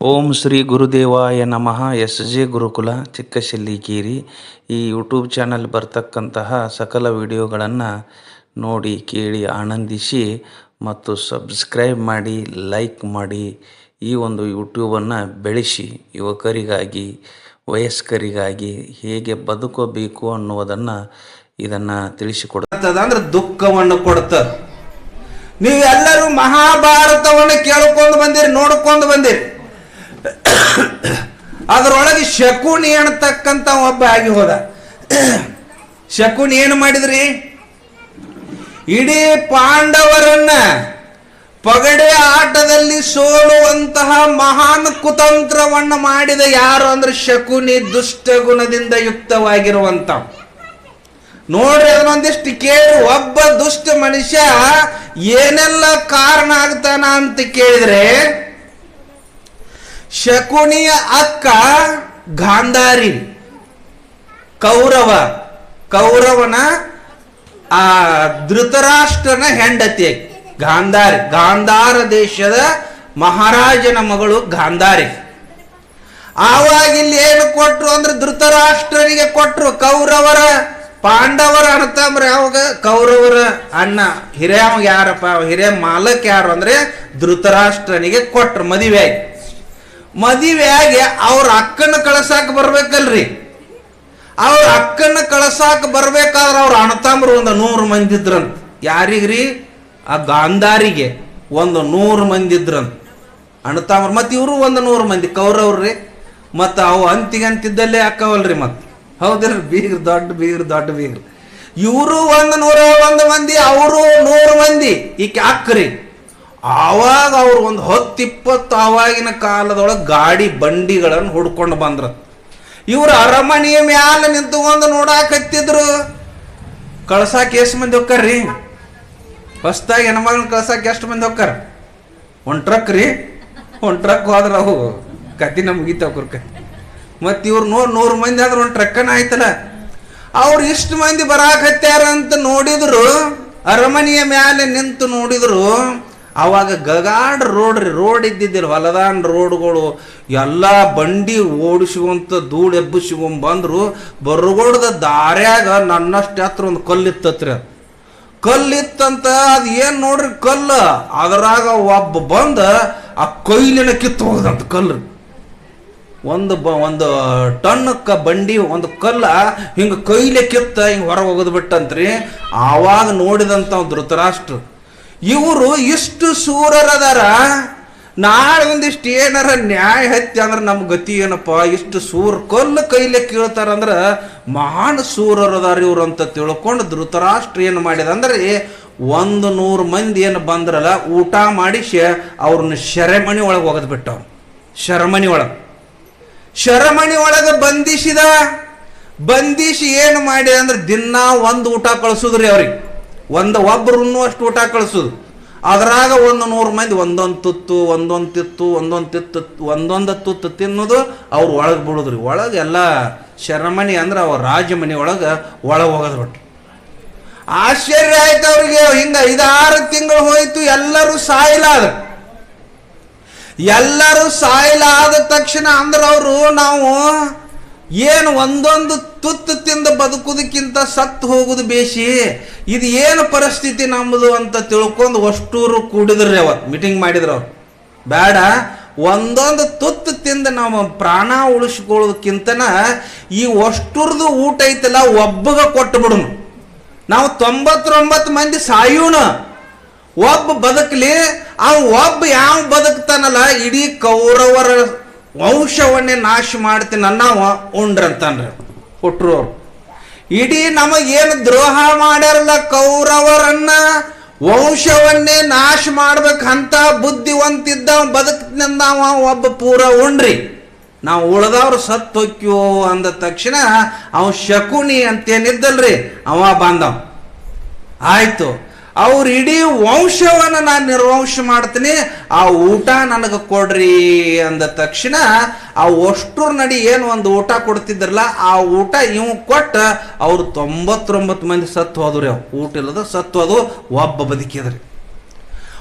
ಓಂ ಶ್ರೀ ಗುರುದೇವಾಯ ನಮಃ. S J ಗುರುಕುಲ ಚಿಕ್ಕಶಿಲ್ಲಿಕೇರಿ ಈ YouTube channel ಬರ್ತಕ್ಕಂತಹ ಸಕಲ ವಿಡಿಯೋಗಳನ್ನು ನೋಡಿ, ಕೇಳಿ, ಆನಂದಿಸಿ ಮತ್ತು ಸಬ್ಸ್ಕ್ರೈಬ್ ಮಾಡಿ, ಲೈಕ್ ಮಾಡಿ ಈ ಒಂದು ಯೂಟ್ಯೂಬನ್ನು ಬೆಳೆಸಿ ಯುವಕರಿಗಾಗಿ, ವಯಸ್ಕರಿಗಾಗಿ ಹೇಗೆ ಬದುಕಬೇಕು ಅನ್ನುವುದನ್ನು ಇದನ್ನು ತಿಳಿಸಿಕೊಡ ಕೊಡ್ತದ ಅಂದ್ರೆ ದುಃಖವನ್ನು ಕೊಡ್ತದ ನೀವೆಲ್ಲರೂ ಮಹಾಭಾರತವನ್ನು ಕೇಳ್ಕೊಂಡು ಬಂದಿರಿ, ನೋಡ್ಕೊಂಡು ಬಂದಿರಿ. ಅದರೊಳಗೆ ಶಕುನಿ ಅಂತಕ್ಕಂತ ಒಬ್ಬ ಆಗಿ ಹೋದ. ಶಕುನಿ ಏನು ಮಾಡಿದ್ರಿ? ಇಡೀ ಪಾಂಡವರನ್ನ ಪಗಡೆ ಆಟದಲ್ಲಿ ಸೋಲುವಂತಹ ಮಹಾನ್ ಕುತಂತ್ರವನ್ನು ಮಾಡಿದ ಯಾರು ಅಂದ್ರೆ ಶಕುನಿ ದುಷ್ಟ ಗುಣದಿಂದ ಯುಕ್ತವಾಗಿರುವಂತ. ನೋಡ್ರಿ ಅದನ್ನೊಂದಿಷ್ಟು ಕೇಳಿ ಒಬ್ಬ ದುಷ್ಟ ಮನುಷ್ಯ ಏನೆಲ್ಲ ಕಾರಣ ಆಗ್ತಾನ ಅಂತ ಕೇಳಿದ್ರೆ ಶಕುನಿಯ ಅಕ್ಕ ಗಾಂಧಾರಿ. ಕೌರವ. ಕೌರವನ, ಆ, ಧೃತರಾಷ್ಟ್ರನ ಹೆಂಡತಿ. ಗಾಂಧಾರಿ. ಗಾಂಧಾರ ದೇಶದ ಮಹಾರಾಜನ ಮಗಳು ಗಾಂಧಾರಿ. ಆವಾಗ ಇಲ್ಲಿ ಏನು ಕೊಟ್ರು ಅಂದ್ರೆ ಧೃತರಾಷ್ಟ್ರನಿಗೆ ಕೊಟ್ರು ಕೌರವರ, ಪಾಂಡವರ ಅಣ್ಣತಂಬ್ರ ಯಾವಾಗ? ಕೌರವರ ಅಣ್ಣ. ಹಿರಿಯ ಯಾರಪ್ಪ? ಹಿರಿಯ ಮಾಲಕ್ ಯಾರು ಅಂದ್ರೆ ಧೃತರಾಷ್ಟ್ರನಿಗೆ ಕೊಟ್ರು ಮದುವೆ ಆಗಿ ಮದುವೆ ಆಗಿ ಅವ್ರ ಅಕ್ಕನ ಕಳ್ಸಾಕ ಬರ್ಬೇಕಲ್ರಿ. ಅವ್ರ ಅಕ್ಕನ ಕಳ್ಸಾಕ ಬರ್ಬೇಕಾದ್ರೆ ಅವ್ರ ಅಣತಾಮ್ರು ಒಂದು ನೂರು ಮಂದಿ ಇದ್ರಂತ. ಯಾರಿಗ್ರಿ? ಆ ಗಾಂಧಾರಿಗೆ ಒಂದು ನೂರು ಮಂದಿ ಇದ್ರಂತ. ಅಣ್ಣತಂಬ್ರು ಮತ್ತೆ ಇವರು ಒಂದು ನೂರು ಮಂದಿ ಕೌರವ್ರಿ ಮತ್ತು ಅವು ಅಂತಿಗಂತಿದ್ದಲ್ಲೇ ಅಕ್ಕವಲ್ರಿ ಮತ್ತೆ. ಹೌದಿಲ್ರಿ ಬೀಗ್ರ, ದೊಡ್ಡ ಬೀಗ್ರ ದೊಡ್ಡ ಬೀಗ್ರ. ಇವರು ಒಂದು ನೂರ ಒಂದು ಮಂದಿ, ಅವರು ನೂರು ಮಂದಿ. ಈಕೆ ಅಕ್ರಿ ಆವಾಗ ಅವ್ರು ಒಂದು ಹತ್ತು ಇಪ್ಪತ್ತು ಆವಾಗಿನ ಕಾಲದೊಳಗೆ ಗಾಡಿ ಬಂಡಿಗಳನ್ನು ಹುಡ್ಕೊಂಡು ಬಂದ್ರು. ಇವರು ಅರಮನೆಯ ಮ್ಯಾಲೆ ನಿಂತುಕೊಂಡು ನೋಡಾಕತ್ತಿದ್ರು. ಕಳ್ಸಾಕ ಎಷ್ಟು ಮಂದಿ ಹೋಗ್ತಾರ್ರಿ ಹೊಸ್ದಾಗಿ ಹೆಣ್ಮಗಳನ್ನ ಕಳ್ಸಾಕ ಎಷ್ಟು ಮಂದಿ ಹೋಗ್ತಾರ ಒಂದು ಟ್ರಕ್ ರೀ? ಒಂದು ಟ್ರಕ್ ಹೋದ್ರ ಅವು ಕತಿ ನಮ್ಗೆ ಮುಗಿತಾವ ಕುರ್ಕ. ಮತ್ತು ಇವ್ರು ನೂರು ನೂರು ಮಂದಿ ಆದ್ರೆ ಒಂದು ಟ್ರಕ್ಕನ ಆಯ್ತಲ್ಲ. ಅವ್ರು ಇಷ್ಟು ಮಂದಿ ಬರಾಕತ್ಯಾರ ಅಂತ ನೋಡಿದ್ರು, ಅರಮನೆಯ ಮ್ಯಾಲೆ ನಿಂತು ನೋಡಿದ್ರು ಅವಾಗ ಗಗಾಡ್ ರೋಡ್ ರೀ, ರೋಡ್ ಇದ್ದಿದ್ದಿಲ್ಲ, ಹೊಲದಾನ್ ರೋಡ್ಗಳು, ಎಲ್ಲ ಬಂಡಿ ಓಡಿಸುವಂತ ಧೂಳು ಎಬ್ಬಿಸ್ಕೊಂಡ್ ಬಂದ್ರು, ಬರಗೋಡದ ದಾರ್ಯಾಗ ನನ್ನಷ್ಟು ಹತ್ರ ಒಂದು ಕಲ್ಲಿತ್ತತ್ರಿ ಅದು. ಕಲ್ಲಿತ್ತಂತ ಅದು ಏನು ನೋಡ್ರಿ ಕಲ್ಲು, ಅದರಾಗ ಒಬ್ಬ ಬಂದ, ಆ ಕೈಲಿನ ಕಿತ್ತು ಹೋಗದಂತ ಕಲ್ಲು ಒಂದು ಬ, ಒಂದು ಟನ್ ಕ ಬಂಡಿ, ಒಂದು ಕಲ್ಲ ಹಿಂಗ ಕೈಲೆ ಕಿತ್ತ ಹಿಂಗ ಹೊರಗೆ ಹೋಗೋದು ಬಿಟ್ಟಂತ್ರಿ, ಆವಾಗ ನೋಡಿದಂತ ಒಂದು ಧೃತರಾಷ್ಟ್ರ. ಇವರು ಇಷ್ಟು ಸೂರರದಾರ, ನಾಳೆ ಒಂದಿಷ್ಟು ಏನಾರ ನ್ಯಾಯ ಹತ್ತಿ ಅಂದ್ರೆ ನಮ್ಮ ಗತಿ ಏನಪ್ಪ? ಇಷ್ಟು ಸೂರ್ ಕಲ್ಲು ಕೈಲೆ ಕೇಳ್ತಾರಂದ್ರೆ ಮಹಾನ್ ಸೂರರದಾರ ಇವ್ರು ಅಂತ ತಿಳ್ಕೊಂಡು ಧೃತರಾಷ್ಟ್ರ ಏನು ಮಾಡಿದ ಅಂದ್ರೆ ಒಂದು ನೂರು ಮಂದಿ ಏನು ಬಂದ್ರಲ್ಲ, ಊಟ ಮಾಡಿ ಶೆ, ಅವ್ರನ್ನ ಶರಮಣಿ ಒಳಗೆ ಒಗೆದು ಬಿಟ್ಟವ್ ಶರಮಣಿ ಒಳಗೆ. ಶರಮಣಿ ಒಳಗೆ ಬಂಧಿಸಿದ, ಬಂಧಿಸಿ ಏನು ಮಾಡಿ ಅಂದ್ರೆ ದಿನ ಒಂದು ಊಟ ಕಳಿಸಿದ್ರಿ ಅವ್ರಿಗೆ. ಒಂದು ಒಬ್ಬರನ್ನೂ ಅಷ್ಟು ಊಟ ಕಳಿಸೋದು. ಅದರಾಗ ಒಂದು ನೂರು ಮಂದಿ ಒಂದೊಂದು ತುತ್ತು, ಒಂದೊಂದು ತಿತ್ತು ಒಂದೊಂದು ತಿತ್ತು, ಒಂದೊಂದು ತುತ್ತು ತಿನ್ನೋದು ಅವ್ರು ಒಳಗೆ ಬಿಡೋದ್ರಿ ಒಳಗೆ ಎಲ್ಲ ಶರಮಣಿ ಅಂದ್ರೆ ಅವ್ರ ರಾಜಮನೆ ಒಳಗೆ ಒಳಗೆ ಹೋಗೋದು ಬಿಟ್ಟು ಆಶ್ಚರ್ಯ ಆಯ್ತು ಅವ್ರಿಗೆ. ಹಿಂಗ ಐದಾರು ತಿಂಗಳು ಹೋಯ್ತು, ಎಲ್ಲರೂ ಸಾಯಿಲಾದ ಎಲ್ಲರೂ ಸಾಯಲಾದ ತಕ್ಷಣ ಅಂದ್ರೆ ಅವರು ನಾವು ಏನು ಒಂದೊಂದು ತುತ್ತು ತಿಂದು ಬದುಕುದಕ್ಕಿಂತ ಸತ್ತು ಹೋಗುದು ಬೇಸಿ ಇದು ಏನು ಪರಿಸ್ಥಿತಿ ನಮ್ಮದು ಅಂತ ತಿಳ್ಕೊಂಡು ಅಷ್ಟೂರು ಕೂಡಿದ್ರಿ ಅವತ್ತು ಮೀಟಿಂಗ್ ಮಾಡಿದ್ರು ಅವ್ರು. ಬೇಡ, ಒಂದೊಂದು ತುತ್ತು ತಿಂದು ನಾವು ಪ್ರಾಣ ಉಳಿಸ್ಕೊಳ್ಳೋದಕ್ಕಿಂತನ ಈ ಅಷ್ಟುರ್ದು ಊಟ ಐತಲ್ಲ, ಒಬ್ಬಗ ಕೊಟ್ಟು ನಾವು ತೊಂಬತ್ತೊಂಬತ್ತು ಮಂದಿ ಸಾಯೋಣ ಒಬ್ಬ ಬದುಕಲಿ, ಆ ಒಬ್ಬ ಯಾವ ಬದುಕ್ತಾನಲ್ಲ, ಇಡೀ ಕೌರವರ ವಂಶವನ್ನೇ ನಾಶ ಮಾಡ್ತೀನಿ ನಾವು ಅಂತಂದ್ರೆ ಹುಟ್ರು ಅವ್ರು ಇಡೀ ನಮಗೇನು ದ್ರೋಹ ಮಾಡ್ಯಾರಲ್ಲ ಕೌರವರನ್ನ? ವಂಶವನ್ನೇ ನಾಶ ಮಾಡ್ಬೇಕಂತ ಬುದ್ಧಿವಂತಿದ್ದ ಬದುಕಿನಿಂದ ಒಬ್ಬ ಪೂರ ಉಂಡ್ರಿ. ನಾವು ಉಳ್ದವ್ರು ಸತ್ತು ಅಂದ ತಕ್ಷಣ ಅವ ಶಕುನಿ ಅಂತೇನಿದ್ದಲ್ರಿ ಅವ ಬಾಂಧವ್ ಆಯ್ತು. ಅವ್ರ ಇಡೀ ವಂಶವನ್ನು ನಾನು ನಿರ್ವಂಶ ಮಾಡ್ತೀನಿ. ಆ ಊಟ ನನಗೆ ಕೊಡ್ರಿ ಅಂದ ತಕ್ಷಣ ಆ ಅಷ್ಟೂರ್ ನಡಿ ಏನು ಒಂದು ಊಟ ಕೊಡ್ತಿದ್ರಲ್ಲ, ಆ ಊಟ ಇವ್ ಕೊಟ್ಟ ಅವ್ರು ತೊಂಬತ್ತೊಂಬತ್ತು ಮಂದಿ ಸತ್ತು ಹೋದ್ರಿ ಊಟ ಇಲ್ಲದ ಸತ್ತು ಹೋದು ಒಬ್ಬ ಬದುಕಿದ್ರಿ.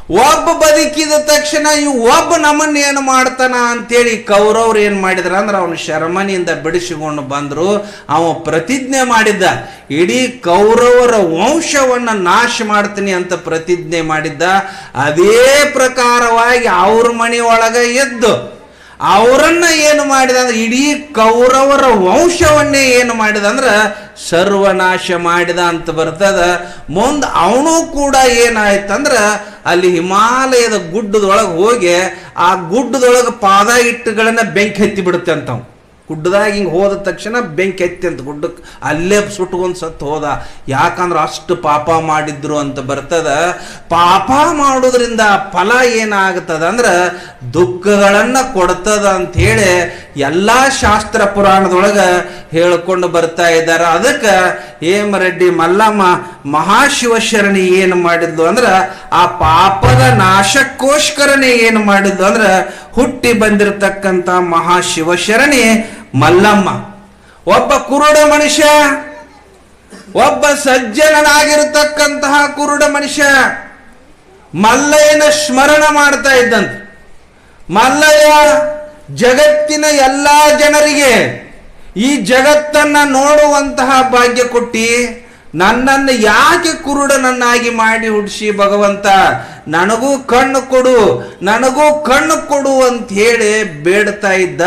ಒಬ್ಬ ಬದುಕಿದ ತಕ್ಷಣ ಇವ್ ಒಬ್ಬ ನಮ್ಮನ್ನ ಏನು ಮಾಡ್ತಾನ ಅಂತೇಳಿ ಕೌರವ್ರು ಏನು ಮಾಡಿದ್ರ ಅಂದ್ರೆ ಅವನು ಶರ್ಮನಿಯಿಂದ ಬಿಡಿಸಿಕೊಂಡು ಬಂದರು. ಅವ ಪ್ರತಿಜ್ಞೆ ಮಾಡಿದ್ದ, ಇಡೀ ಕೌರವರ ವಂಶವನ್ನ ನಾಶ ಮಾಡ್ತೀನಿ ಅಂತ ಪ್ರತಿಜ್ಞೆ ಮಾಡಿದ್ದ. ಅದೇ ಪ್ರಕಾರವಾಗಿ ಅವ್ರ ಮನೆ ಒಳಗ ಎದ್ದು ಅವರನ್ನ ಏನು ಮಾಡಿದ ಅಂದ್ರೆ ಇಡೀ ಕೌರವರ ವಂಶವನ್ನೇ ಏನು ಮಾಡಿದ ಅಂದ್ರೆ ಸರ್ವನಾಶ ಮಾಡಿದ ಅಂತ ಬರ್ತದ. ಮುಂದೆ ಅವನು ಕೂಡ ಏನಾಯ್ತಂದ್ರೆ ಅಲ್ಲಿ ಹಿಮಾಲಯದ ಗುಡ್ಡದೊಳಗೆ ಹೋಗಿ ಆ ಗುಡ್ಡದೊಳಗೆ ಪಾದ ಇಟ್ಟುಗಳನ್ನ ಬೆಂಕಿ ಹತ್ತಿ ಬಿಡುತ್ತೆ ಅಂತವ್ ಗುಡ್ಡದಾಗ ಹಿಂಗೆ ಹೋದ ತಕ್ಷಣ ಬೆಂಕಿ ಎತ್ತಿ ಅಂತ ಗುಡ್ಡಕ್ಕೆ ಅಲ್ಲೇ ಸುಟ್ಕೊಂಡು ಸತ್ತು ಹೋದ. ಯಾಕಂದ್ರೆ ಅಷ್ಟು ಪಾಪ ಮಾಡಿದ್ರು ಅಂತ ಬರ್ತದ. ಪಾಪ ಮಾಡೋದ್ರಿಂದ ಫಲ ಏನಾಗ್ತದ ಅಂದ್ರೆ ದುಃಖಗಳನ್ನು ಕೊಡ್ತದ ಅಂತ ಹೇಳಿ ಎಲ್ಲಾ ಶಾಸ್ತ್ರ ಪುರಾಣದೊಳಗೆ ಹೇಳ್ಕೊಂಡು ಬರ್ತಾ ಇದ್ದಾರೆ ಅದಕ್ಕೆ ಹೇಮರೆಡ್ಡಿ ಮಲ್ಲಮ್ಮ ಮಹಾಶಿವಶರಣಿ ಏನು ಮಾಡಿದ್ಲು ಅಂದ್ರೆ ಆ ಪಾಪದ ನಾಶಕ್ಕೋಸ್ಕರನೇ ಏನು ಮಾಡಿದ್ಲು ಅಂದ್ರೆ ಹುಟ್ಟಿ ಬಂದಿರತಕ್ಕಂಥ ಮಹಾಶಿವಶರಣಿ ಮಲ್ಲಮ್ಮ. ಒಬ್ಬ ಕುರುಡ ಮನುಷ್ಯ, ಒಬ್ಬ ಸಜ್ಜನನಾಗಿರತಕ್ಕಂತಹ ಕುರುಡ ಮನುಷ್ಯ ಮಲ್ಲಯ್ಯನ ಸ್ಮರಣ ಮಾಡ್ತಾ ಇದ್ದಂತ. ಮಲ್ಲಯ್ಯ ಜಗತ್ತಿನ ಎಲ್ಲಾ ಜನರಿಗೆ ಈ ಜಗತ್ತನ್ನ ನೋಡುವಂತಹ ಭಾಗ್ಯ ಕೊಟ್ಟಿ ನನ್ನನ್ನು ಯಾಕೆ ಕುರುಡನನ್ನಾಗಿ ಮಾಡಿ ಹುಡ್ಸಿ ಭಗವಂತ? ನನಗೂ ಕಣ್ಣು ಕೊಡು, ನನಗೂ ಕಣ್ಣು ಕೊಡು ಅಂತ ಹೇಳಿ ಬೇಡ್ತಾ ಇದ್ದ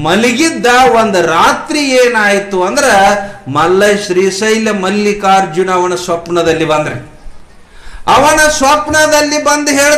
ಮಲಗಿದ್ದ ಒಂದು ರಾತ್ರಿ ಏನಾಯ್ತು ಅಂದ್ರ ಮಲ್ಲ ಶ್ರೀಶೈಲ ಮಲ್ಲಿಕಾರ್ಜುನ ಅವನ ಸ್ವಪ್ನದಲ್ಲಿ ಬಂದ್ರೆ. ಅವನ ಸ್ವಪ್ನದಲ್ಲಿ ಬಂದು ಹೇಳ್